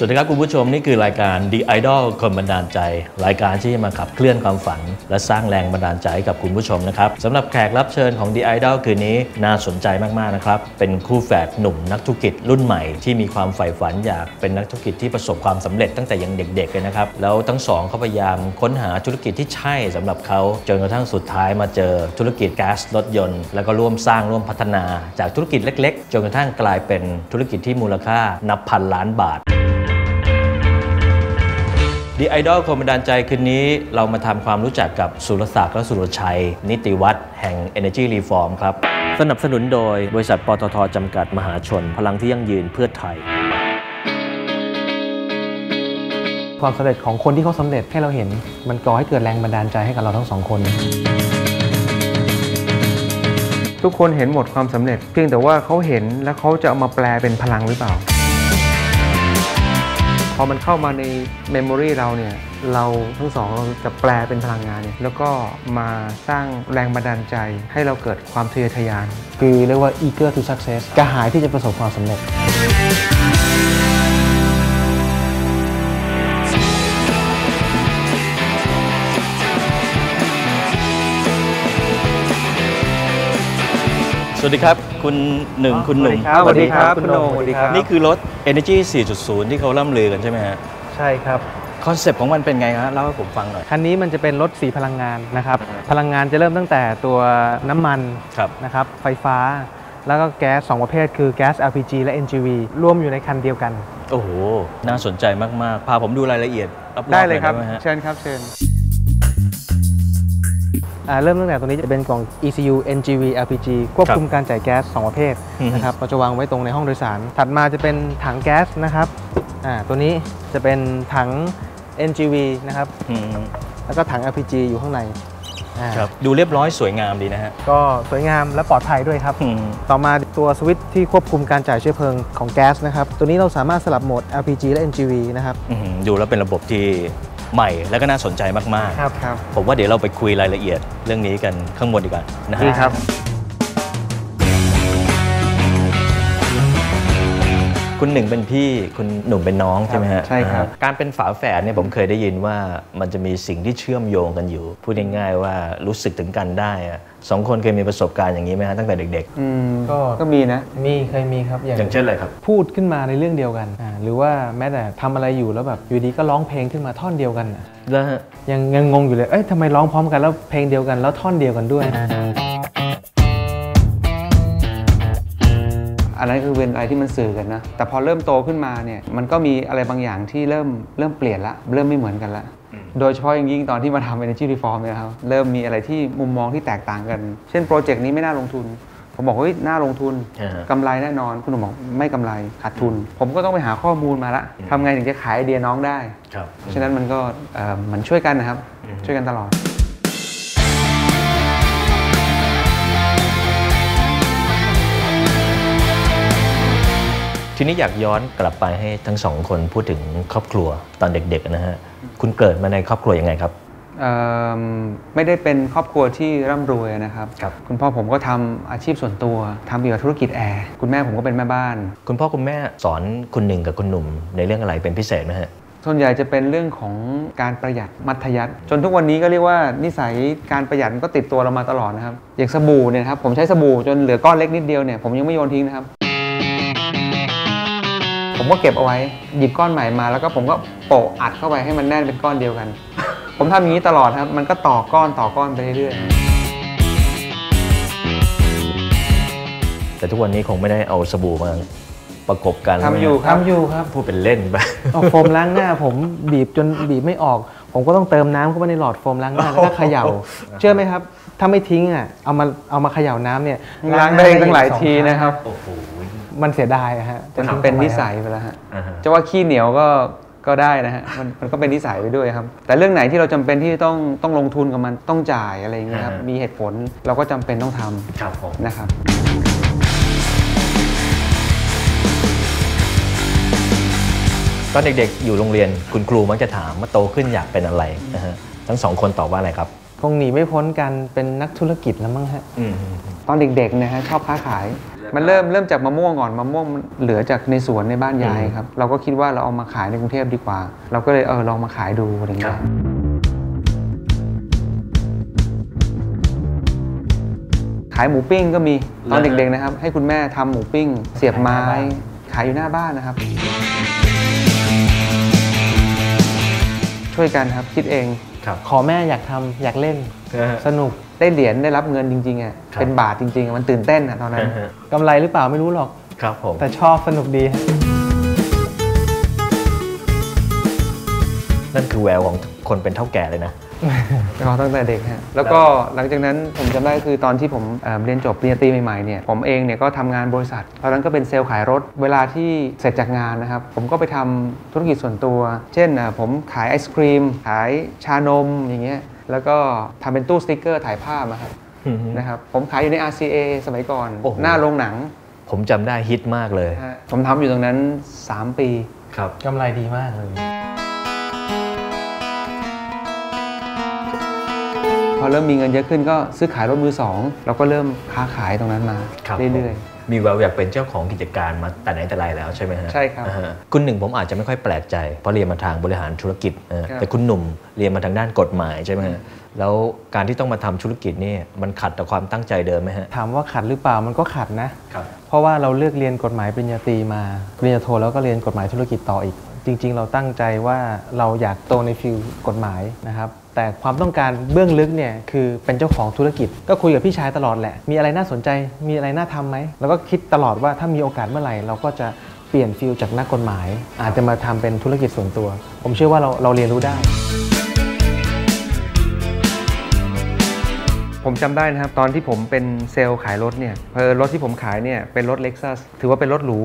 สวัสดีครับคุณผู้ชมนี่คือรายการ The Idol คนบันดาลใจ รายการที่จะมาขับเคลื่อนความฝัน และสร้างแรงบันดาลใจให้กับคุณผู้ชมนะครับสำหรับแขกรับเชิญของ The Idol คืนนี้น่าสนใจมากๆนะครับเป็นคู่แฝดหนุ่มนักธุรกิจรุ่นใหม่ที่มีความใฝ่ฝันอยากเป็นนักธุรกิจที่ประสบความสำเร็จตั้งแต่ยังเด็กๆเลยนะครับแล้วทั้งสองเขาพยายามค้นหาธุรกิจที่ใช่สำหรับเขาจนกระทั่งสุดท้ายมาเจอธุรกิจแก๊สรถยนต์ แล้วก็ร่วมสร้างร่วมพัฒนาจากธุรกิจเล็ก ๆ จนกระทั่งกลายเป็นธุรกิจที่มูลค่านับพันล้านบาท ดีไอดอลคนบันดาลใจคืนนี้เรามาทำความรู้จักกับสุรศักดิ์และสุรชัย นิติวัฒน์แห่ง Energy Reform ครับ สนับสนุนโดยบริษัทปตทจำกัดมหาชน พลังที่ยั่งยืนเพื่อไทย ความสำเร็จของคนที่เขาสำเร็จให้เราเห็น มันก่อให้เกิดแรงบันดาลใจให้กับเราทั้งสองคน ทุกคนเห็นหมดความสำเร็จ เพียงแต่ว่าเขาเห็นแล้วเขาจะเอามาแปลเป็นพลังหรือเปล่า พอมันเข้ามาในเมมโมรีเราเนี่ยเราทั้งสองเราจะแปลเป็นพลังงานเนี่ยแล้วก็มาสร้างแรงบันดาลใจให้เราเกิดความทะเยอทะยาน คือเรียกว่า eager to success กระหายที่จะประสบความสำเร็จ สวัสดีครับ คุณหนึ่งคุณหนุ่มสวัสดีครับคุณโหน่งสวัสดีครับนี่คือรถ Energy 4.0 ที่เขาล่ำลือกันใช่ไหมฮะใช่ครับคอนเซปต์ของมันเป็นไงฮะเล่าให้ผมฟังหน่อย คันนี้มันจะเป็นรถสีพลังงานนะครับ พลังงานจะเริ่มตั้งแต่ตัวน้ำมันครับนะครับไฟฟ้า แล้วก็แก๊ส2ประเภทคือแก๊ส LPG และ NGV รวมอยู่ในคันเดียวกัน โอ้โห น่าสนใจมาก ๆ พาผมดูรายละเอียดรอบๆได้เลยครับหน่อหมฮะเชิญครับเชิญอ่า เริ่มตั้งแต่ตัวนี้จะเป็นกล่อง ECU NGV LPG ควบคุมการจ่ายแก๊ส 2 ประเภทอือฮึนะครับเราจะวางไว้ตรงในห้องโดยสาร ถัดมาจะเป็นถังแก๊สนะครับอ่าตัวนี้จะเป็นถัง NGV นะครับอืมแล้วก็ถัง LPG อยู่ข้างในอ่าครับดูเรียบร้อยสวยงามดีนะฮะ ก็สวยงามและปลอดภัยด้วยครับอืมต่อมาตัวสวิตช์ที่ควบคุมการจ่ายเชื้อเพลิงของแก๊สนะครับ ตัวนี้เราสามารถสลับโหมด LPG และ NGV นะครับอื้อหือดูแล้วเป็นระบบที่ ใหม่แล้วก็น่าสนใจมากครับครับๆผมว่าเดี๋ยวเราไปคุยรายละเอียดเรื่องนี้กันข้างบนดีกว่านะฮะ ดีครับ คุณหนึ่งเป็นพี่คุณหนุ่มเป็นน้องใช่ไหมฮะใช่ครับอ่าการเป็นฝาแฝดเนี่ยผมเคยได้ยินว่ามันจะมีสิ่งที่เชื่อมโยงกันอยู่ พูดง่ายๆว่ารู้สึกถึงกันได้อะสองคนเคยมีประสบการณ์อย่างนี้ไหมฮะตั้งแต่เด็กอืมก็ก็มีนะมีเคยมีครับอย่างๆอย่างเช่นอะไรครับ พูดขึ้นมาในเรื่องเดียวกันอ่าหรือว่าแม้แต่ทำอะไรอยู่แล้วแบบอยู่ดีก็ร้องเพลงขึ้นมาท่อนเดียวกันอะแล้วฮะยังยังงงอยู่เลยเอ้ยทำไมร้องพร้อมกันแล้วเพลงเดียวกันแล้วท่อนเดียวกันด้วย อันนั้นคือเป็นอะไรที่มันสื่อกันนะ แต่พอเริ่มโตขึ้นมาเนี่ยมันก็มีอะไรบางอย่างที่เริ่มเริ่มเปลี่ยนละ เริ่มไม่เหมือนกันละ โดยเฉพาะอย่างยิ่งตอนที่มาทำ Energy Reform เนี่ยครับเริ่มมีอะไรที่มุมมองที่แตกต่างกัน เช่นโปรเจกต์นี้ไม่น่าลงทุนผมบอกเฮ้ยน่าลงทุนอ่าฮะกำไรแน่นอน คุณหนุ่มบอกไม่กำไรขาดทุน ผมก็ต้องไปหาข้อมูลมาละทำไงถึงจะขายไอเดียน้องได้ ครับเพราะฉะนั้นมันก็เอ่อเหมันช่วยกันนะครับ ช่วยกันตลอด ทีนี้อยากย้อนกลับไปให้ทั้งสองคนพูดถึงครอบครัวตอนเด็กๆนะฮะคุณเกิดมาในครอบครัวยังไงครับเอิ่มไม่ได้เป็นครอบครัวที่ร่ำรวยนะครับครับคุณพ่อผมก็ทำอาชีพส่วนตัวทำเกี่ยวกับธุรกิจแอร์คุณแม่ผมก็เป็นแม่บ้าน คุณพ่อคุณแม่สอนคุณหนึ่งกับคุณหนุ่มในเรื่องอะไรเป็นพิเศษไหมฮะส่วนใหญ่จะเป็นเรื่องของการประหยัดมัธยัติจนทุกวันนี้ก็เรียกว่านิสัยการประหยัดมันก็ติดตัวเรามาตลอดนะครับอย่างสบู่เนี่ยนะครับผมใช้สบู่จนเหลือก้อนเล็กนิดเดียวเนี่ยผมยังไม่โยนทิ้งนะครับผม ก็เก็บเอาไว้หยิบก้อนใหม่มาแล้วก็ผมก็โปะอัดเข้าไปให้มันแน่นเป็นก้อนเดียวกัน ผมทำอย่างนี้ตลอดครับมันก็ต่อก้อนต่อก้อนไปเรื่อยๆแต่ทุกวันนี้คงไม่ได้เอาสบู่มาประกบกันทำอยู่ครับทำอยู่ครับ พูดเป็นเล่นไป เอาโฟมล้างหน้าผมบีบจนบีบไม่ออก ผมก็ต้องเติมน้ำเข้าไปในหลอดโฟมล้างหน้าแล้วก็เขย่า เชื่อไหมครับ ถ้าไม่ทิ้งอะเอามาเอามาเขย่าน้ำเนี่ยล้างได้ตั้งหลายทีนะครับ โอ้โห มันเสียดายอะฮะมันจะทำเป็นทำไมนิอะสัยไปแล้วฮะอ่าฮะจะว่าขี้เหนียวก็ก็ได้นะฮะมันมันก็เป็นนิสัยไปด้วยครับ แต่เรื่องไหนที่เราจำเป็นที่ต้องต้องลงทุนกับมันต้องจ่ายอะไรอย่างเงี้ยครับอ่าฮะมีเหตุผลเราก็จำเป็นต้องทำครับผมนะครับตอนเด็กๆ อยู่โรงเรียนคุณครูมักจะถามว่าโตขึ้นอยากเป็นอะไรนะฮะทั้งสองคนตอบว่าอะไรครับ คงหนีไม่พ้นกันเป็นนักธุรกิจแล้วมั้งฮะอืมตอนเด็กๆนะฮะชอบค้าขาย มันเริ่มเริ่มจากมะม่วงก่อนมะม่วงมันเหลือจากในสวนในบ้านยายครับ เราก็คิดว่าเราเอามาขายในกรุงเทพดีกว่า เราก็เลยเออลองมาขายดูอะไรอย่างเงี้ยขายหมูปิ้งก็มีตอนเด็กๆนะครับ ให้คุณแม่ทำหมูปิ้ง เสียบไม้ ขายอยู่หน้าบ้านนะครับ ช่วยกันครับคิดเองครับขอแม่อยากทำอยากเล่นสนุก ได้เหรียญได้รับเงินจริงๆอะครับเป็นบาทจริงๆอะมันตื่นเต้นอะตอนนั้นอ่าฮะกำไรหรือเปล่าไม่รู้หรอกครับผมแต่ชอบสนุกดีฮะนั่นคือแววของคนเป็นเท่าแก่เลยนะ ก็ตั้งแต่เด็กฮะแล้วก็หลังจากนั้นผมจำได้คือตอนที่ผมเอ่อเรียนจบปริญญาตรีใหม่ๆเนี่ยผมเองเนี่ยก็ทำงานบริษัทตอนนั้นก็เป็นเซลล์ขายรถ เวลาที่เสร็จจากงานนะครับ ผมก็ไปทำธุรกิจส่วนตัว เช่นอะผมขายไอศครีม ขายชานมอย่างเงี้ยแล้วก็ทำเป็นตู้สติ๊กเกอร์ถ่ายภาพอะครับอือฮึนะครับผมขายอยู่ใน RCA สมัยก่อนโอ้โหหน้าโรงหนัง ผมจำได้ฮิตมากเลยฮะผมทำอยู่ตรงนั้น 3 ปีครับกำไรดีมากเลย พอเริ่มมีเงินเยอะขึ้นก็ซื้อขายรถมือสองเราก็เริ่มค้าขายตรงนั้นมาครับเรื่อยมีแววอยากเป็นเจ้าของกิจการมาแต่ไหนแต่ไรแล้วใช่ไหมฮะใช่ครับอ่าฮะคุณหนึ่งผมอาจจะไม่ค่อยแปลกใจ เพราะเรียนมาทางบริหารธุรกิจเออครับแต่คุณหนุ่มเรียนมาทางด้านกฎหมายใช่ไหมฮะแล้วการที่ต้องมาทำธุรกิจนี่มันขัดต่อความตั้งใจเดิมไหมฮะถามว่าขัดหรือเปล่ามันก็ขัดนะครับเพราะว่าเราเลือกเรียนกฎหมายปริญญาตรีมาปริญญาโทแล้วก็เรียนกฎหมายธุรกิจต่ออีก จริง ๆ เราตั้งใจว่าเราอยากโตในฟิลกฎหมายนะครับแต่ความต้องการเบื้องลึกเนี่ยคือเป็นเจ้าของธุรกิจ ก็คุยกับพี่ชายตลอดแหละ มีอะไรน่าสนใจมีอะไรน่าทำไหมแล้วก็คิดตลอดว่าถ้ามีโอกาสเมื่อไหร่เราก็จะเปลี่ยนฟิลจากนักกฎหมาย อาจจะมาทำเป็นธุรกิจส่วนตัว ผมเชื่อว่าเราเราเรียนรู้ได้ ผมจำได้นะครับ ตอนที่ผมเป็นเซลล์ขายรถเนี่ยเพอรถที่ผมขายเนี่ยเป็นรถ Lexus ถือว่าเป็นรถหรู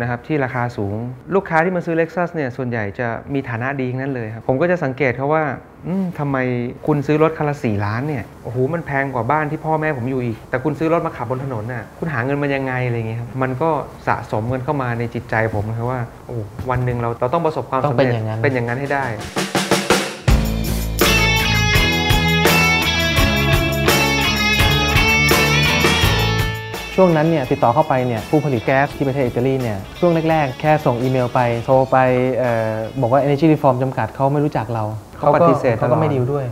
นะครับที่ราคาสูง ลูกค้าที่มาซื้อ Lexus เนี่ยส่วนใหญ่จะมีฐานะดีทั้งนั้นเลยครับ ผมก็จะสังเกตเขาว่าอืมทำไมคุณซื้อรถคันละสี่ล้านเนี่ยโอ้โหมันแพงกว่าบ้านที่พ่อแม่ผมอยู่อีก แต่คุณซื้อรถมาขับบนถนนน่ะคุณหาเงินมันยังไงอะไรเงี้ยครับมันก็สะสมเงินเข้ามาในจิตใจผมนะครับว่าโอ้วันหนึ่งเราเราต้องประสบความต้องสำเป็นเร็จอย่างนั้นเป็นอย่างนั้นให้ได้ ช่วงนั้นเนี่ยติดต่อเข้าไปเนี่ยผู้ผลิตแก๊สที่ประเทศอิตาลีเนี่ยช่วงแรกๆ แค่ส่งอีเมลไปโทรไปเออบอกว่า Energy Reform จำกัดเขาไม่รู้จักเราเขาปฏิเสธเขาตลก็อดไม่ดีลด้วย